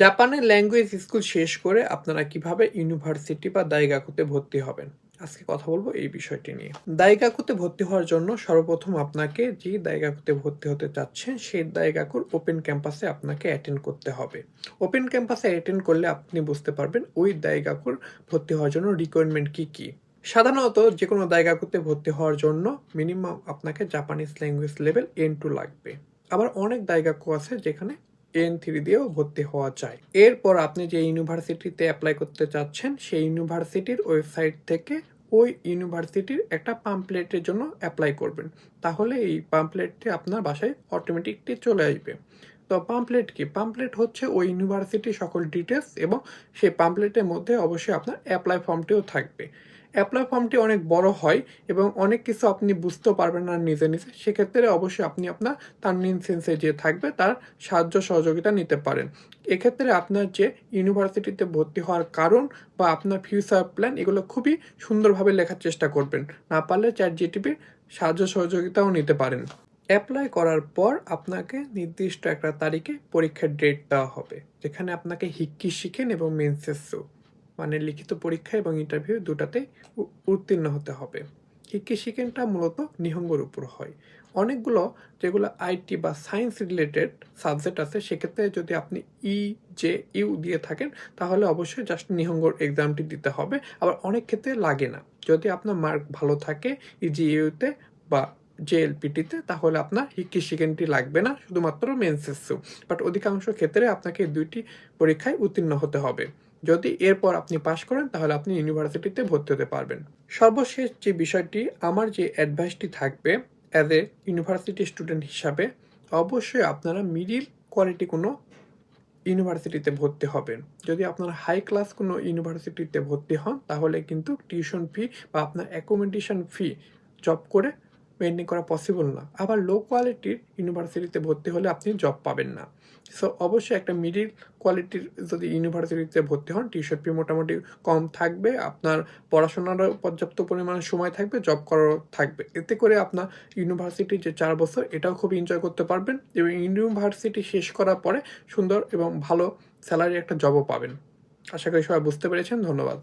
জাপানের language school শেষ করে আপনারা কীভাবে ইউনিভার্সিটি বা দাইগাকুতে ভর্তি হবেন? আজকে কথা বলব এই বিষয়টি নিয়ে। দাইগাকুতে ভর্তি হওয়ার জন্য সর্বপ্রথম আপনাকে যে দাইগাকুতে ভর্তি হতে চাচ্ছেন, সেই দাইগাকুর ওপেন ক্যাম্পাসে আপনাকে অ্যাটেন্ড করতে হবে। ওপেন ক্যাম্পাসে অ্যাটেন্ড করলে আপনি বুঝতে পারবেন ওই দাইগাকুর ভর্তি হওয়ার জন্য রিকোয়ারমেন্ট কি কি। সাধারণত যে কোনো দাইগাকুতে ভর্তি হওয়ার জন্য মিনিমাম আপনাকে Japanese language level N two লাগবে। আবার অনেক দাইগাকু আছে যেখানে এন থ্রি দিয়েও ভর্তি হওয়া যায়। এরপর আপনি যে ইউনিভার্সিটিতে অ্যাপ্লাই করতে চাচ্ছেন, সেই ইউনিভার্সিটির ওয়েবসাইট থেকে ওই ইউনিভার্সিটির একটা পাম্পলেটের জন্য অ্যাপ্লাই করবেন। তাহলে এই পাম্পলেটটি আপনার বাসায় অটোমেটিকলি চলে আসবে। তো পাম্পলেট কি? পাম্পলেট হচ্ছে ওই ইউনিভার্সিটির সকল ডিটেলস এবং সেই পাম্পলেটের মধ্যে অবশ্যই আপনার অ্যাপ্লাই ফর্মটিও থাকবে। অ্যাপ্লাই ফর্মটি অনেক বড় হয় এবং অনেক কিছু আপনি বুঝতেও পারবেন না নিজে নিজে, সেক্ষেত্রে অবশ্যই আপনি আপনার টার্নিং সেন্সে যে থাকবে তার সাহায্য সহযোগিতা নিতে পারেন। এক্ষেত্রে আপনার যে ইউনিভার্সিটিতে ভর্তি হওয়ার কারণ বা আপনার ফিউচার প্ল্যান এগুলো খুবই সুন্দরভাবে লেখার চেষ্টা করবেন। না পারলে চ্যাট জিটিপির সাহায্য সহযোগিতাও নিতে পারেন। অ্যাপ্লাই করার পর আপনাকে নির্দিষ্ট একটা তারিখে পরীক্ষার ডেট দেওয়া হবে, যেখানে আপনাকে হিক্কি শিখেন এবং মেন্সেসও মানে লিখিত পরীক্ষা এবং ইন্টারভিউ দুটাতে উত্তীর্ণ হতে হবে। শিকেনটা মূলত নিহঙ্গর উপর হয়। অনেকগুলো যেগুলো আইটি বা সায়েন্স রিলেটেড সাবজেক্ট আছে, সেক্ষেত্রে যদি আপনি ই জে ইউ দিয়ে থাকেন, তাহলে অবশ্যই জাস্ট নিহঙ্গর এক্সামটি দিতে হবে। আবার অনেক ক্ষেত্রে লাগে না। যদি আপনার মার্ক ভালো থাকে ইজি ইউতে বা জেএলপিটিতে তাহলে আপনার হিক্কি শিকেনটি লাগবে না, শুধুমাত্র মেন্সেসও বাট অধিকাংশ ক্ষেত্রে আপনাকে দুইটি পরীক্ষায় উত্তীর্ণ হতে হবে। যদি এরপর আপনি পাশ করেন, তাহলে আপনি ইউনিভার্সিটিতে ভর্তি হতে পারবেন। সর্বশেষ যে বিষয়টি, আমার যে অ্যাডভাইসটি থাকবে অ্যাজ এ ইউনিভার্সিটি স্টুডেন্ট হিসাবে, অবশ্যই আপনারা মিডিল কোয়ালিটি কোনো ইউনিভার্সিটিতে ভর্তি হবেন। যদি আপনারা হাই ক্লাস কোনো ইউনিভার্সিটিতে ভর্তি হন, তাহলে কিন্তু টিউশন ফি বা আপনার অ্যাকোমোডেশন ফি জব করে মেনটেন করা পসিবল না। আবার লো কোয়ালিটির ইউনিভার্সিটিতে ভর্তি হলে আপনি জব পাবেন না। সো অবশ্যই একটা মিডিল কোয়ালিটির যদি ইউনিভার্সিটিতে ভর্তি হন টিউশন ফি মোটামুটি কম থাকবে, আপনার পড়াশোনারও পর্যাপ্ত পরিমাণে সময় থাকবে জব করারও থাকবে। এতে করে আপনার ইউনিভার্সিটির যে চার বছর, এটাও খুব এনজয় করতে পারবেন এবং ইউনিভার্সিটি শেষ করার পরে সুন্দর এবং ভালো স্যালারি একটা জবও পাবেন। আশা করি সবাই বুঝতে পেরেছেন। ধন্যবাদ।